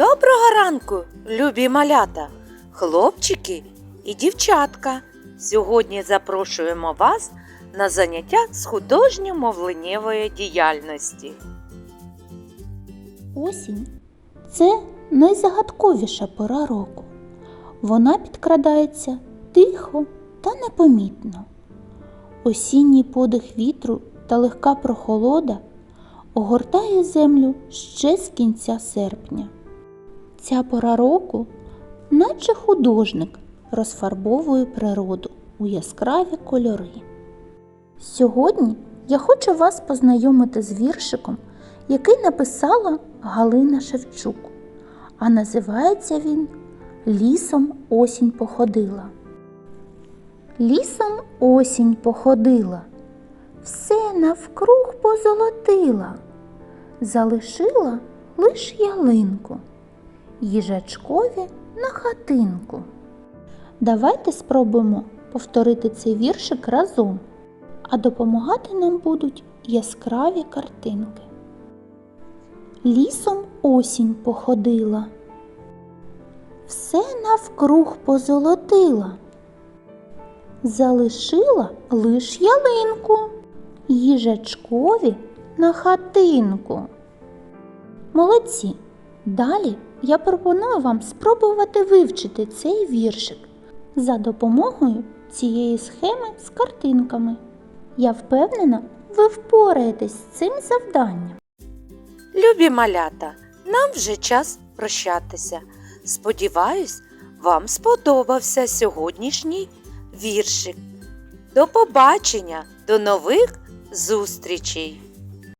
Доброго ранку, любі малята, хлопчики і дівчатка. Сьогодні запрошуємо вас на заняття з художньо-мовленнєвої діяльності. Осінь це найзагадковіша пора року. Вона підкрадається тихо та непомітно. Осінній подих вітру та легка прохолода огортає землю ще з кінця серпня. Ця пора року, наче художник, розфарбовує природу у яскраві кольори. Сьогодні я хочу вас познайомити з віршиком, який написала Галина Шевчук, а називається він Лісом осінь походила. Лісом осінь походила, все навкруг позолотила, залишила лиш ялинку, їжачкові на хатинку. Давайте спробуємо повторити цей віршик разом, а допомагати нам будуть яскраві картинки. Лісом осінь походила, все навкруг позолотила, залишила лиш ялинку, їжачкові на хатинку. Молодці! Далі я пропоную вам спробувати вивчити цей віршик за допомогою цієї схеми з картинками. Я впевнена, ви впораєтесь з цим завданням. Любі малята, нам вже час прощатися. Сподіваюсь, вам сподобався сьогоднішній віршик. До побачення, до нових зустрічей!